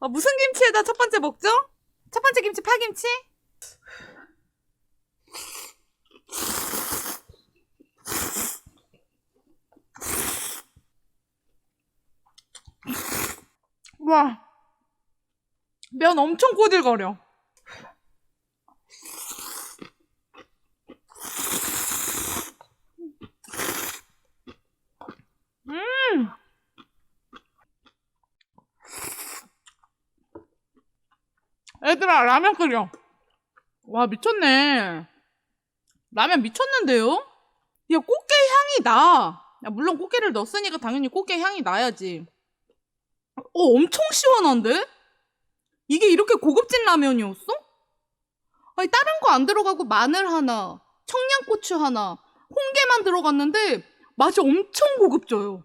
아, 무슨 김치에다 첫 번째 먹죠? 첫 번째 김치 파김치? 와, 면 엄청 꼬들거려. 음! 애들아, 라면 끓여. 와, 미쳤네. 라면 미쳤는데요? 야, 꽃게 향이 나. 야, 물론 꽃게를 넣었으니까 당연히 꽃게 향이 나야지. 어, 엄청 시원한데? 이게 이렇게 고급진 라면이었어? 아니, 다른 거 안 들어가고 마늘 하나, 청양고추 하나, 홍게만 들어갔는데 맛이 엄청 고급져요.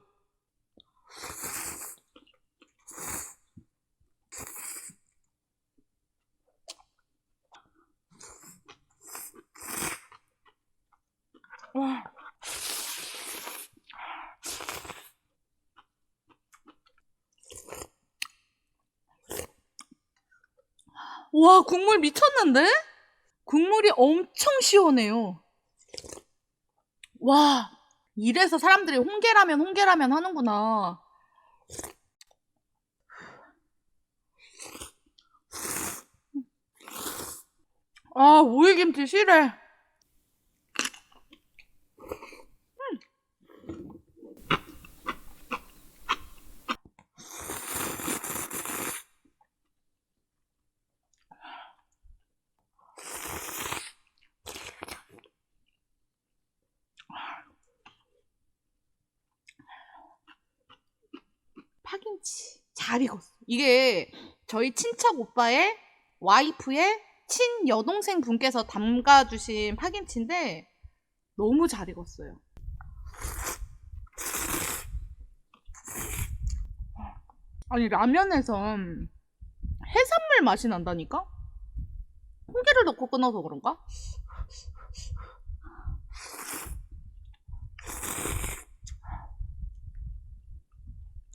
와, 국물 미쳤는데? 국물이 엄청 시원해요. 와, 이래서 사람들이 홍게라면, 홍게라면 하는구나. 아, 오이김치 싫어. 잘 익었어. 이게 저희 친척 오빠의 와이프의 친 여동생 분께서 담가주신 파김치인데 너무 잘 익었어요. 아니 라면에서 해산물 맛이 난다니까? 홍게를 넣고 끊어서 그런가?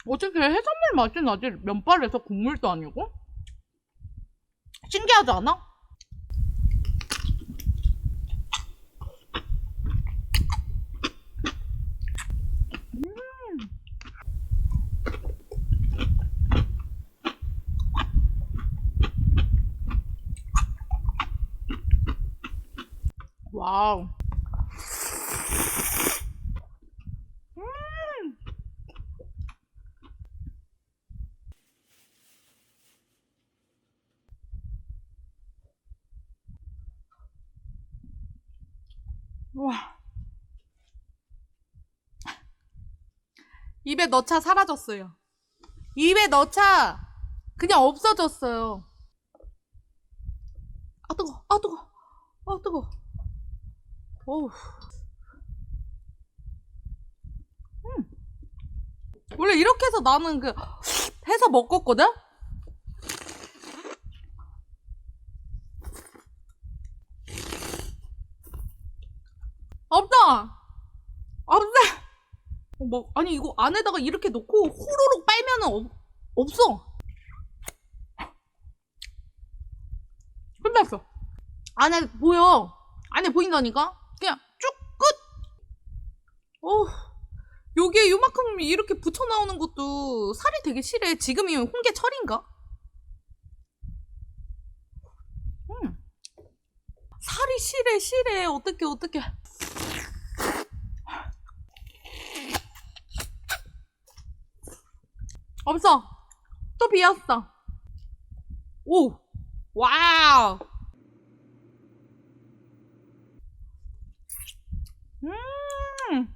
어떻게 해산물 맛이 나지? 면발에서 국물도 아니고? 신기하지 않아? 음. 와우. 와. 입에 넣자 사라졌어요. 입에 넣자 그냥 없어졌어요. 아 뜨거, 아 뜨거, 아 뜨거. 어우. 음. 원래 이렇게 해서 나는 그 해서 먹었거든. 없다. 없어. 어, 뭐 아니 이거 안에다가 이렇게 놓고 호로록 빨면은 없, 없어. 끝났어. 안에 보여. 안에 보인다니까. 그냥 쭉 끝. 어. 여기에 요만큼 이렇게 붙여 나오는 것도 살이 되게 실해. 지금이면 홍게 철인가? 음. 살이 실해 실해. 어떻게 어떻게. 없어. 또 비었어. 오. 와우. 음.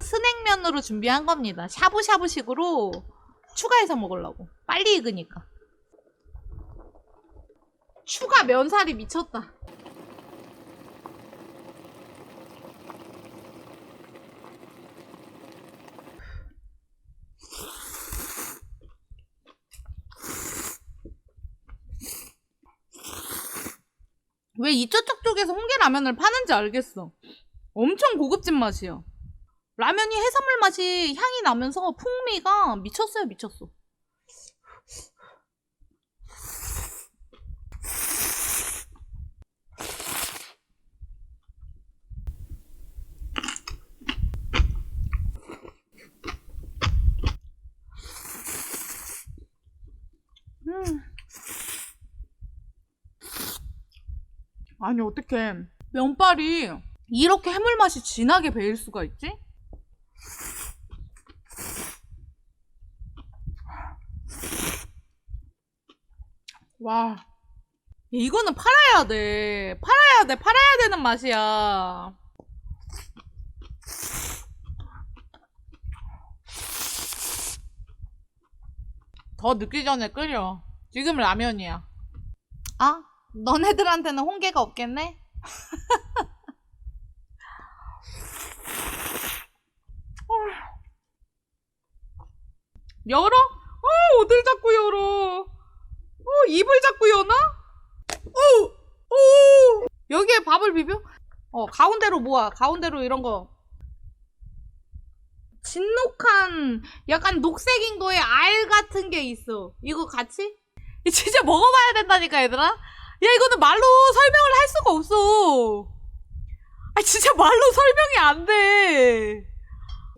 스낵면으로 준비한 겁니다. 샤브샤브식으로 추가해서 먹으려고. 빨리 익으니까. 추가 면살이 미쳤다. 왜 이쪽 쪽에서 홍게라면을 파는지 알겠어. 엄청 고급진 맛이야. 라면이 해산물 맛이 향이 나면서 풍미가 미쳤어요, 미쳤어. 음. 아니 어떡해. 면발이 이렇게 해물 맛이 진하게 배일 수가 있지? 와. 이거는 팔아야 돼. 팔아야 돼. 팔아야 되는 맛이야. 더 늦기 전에 끓여. 지금 라면이야. 아 너네들한테는 홍게가 없겠네? 열어? 어, 어딜 자꾸 열어? 어, 입을 자꾸 여나? 오! 오! 여기에 밥을 비벼? 어, 가운데로 모아. 가운데로 이런 거. 진녹한, 약간 녹색인 거에 알 같은 게 있어. 이거 같이? 진짜 먹어봐야 된다니까, 얘들아? 야, 이거는 말로 설명을 할 수가 없어. 아, 진짜 말로 설명이 안 돼.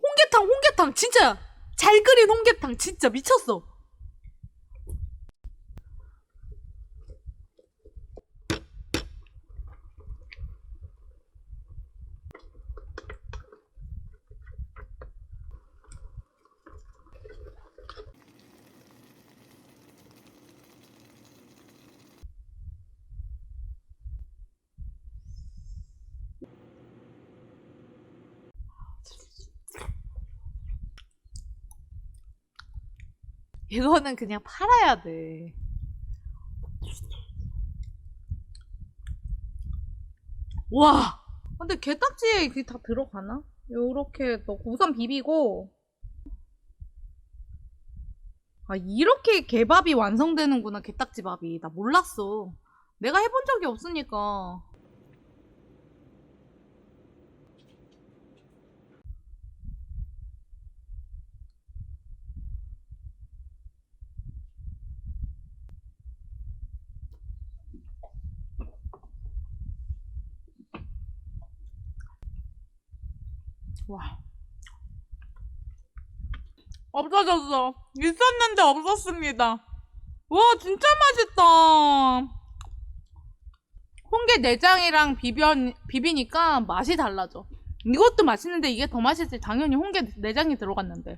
홍게탕, 홍게탕, 진짜. 잘 끓인 홍게탕, 진짜 미쳤어. 이거는 그냥 팔아야 돼. 와! 근데 게딱지에 이게 다 들어가나? 요렇게 넣고 우선 비비고 아 이렇게 개밥이 완성되는구나 게딱지 밥이 나 몰랐어 내가 해본 적이 없으니까 와 없어졌어. 있었는데 없었습니다. 와 진짜 맛있다. 홍게 내장이랑 비벼, 비비니까 맛이 달라져. 이것도 맛있는데 이게 더 맛있지. 당연히 홍게 내장이 들어갔는데.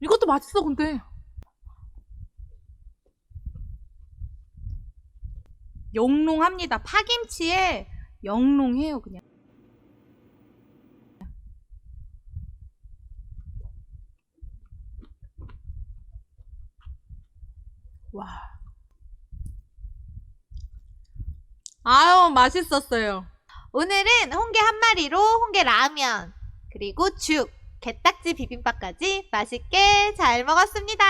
이것도 맛있어 근데. 영롱합니다. 파김치에 영롱해요 그냥 와. 아유, 맛있었어요. 오늘은 홍게 한 마리로 홍게 라면, 그리고 죽, 게딱지 비빔밥까지 맛있게 잘 먹었습니다.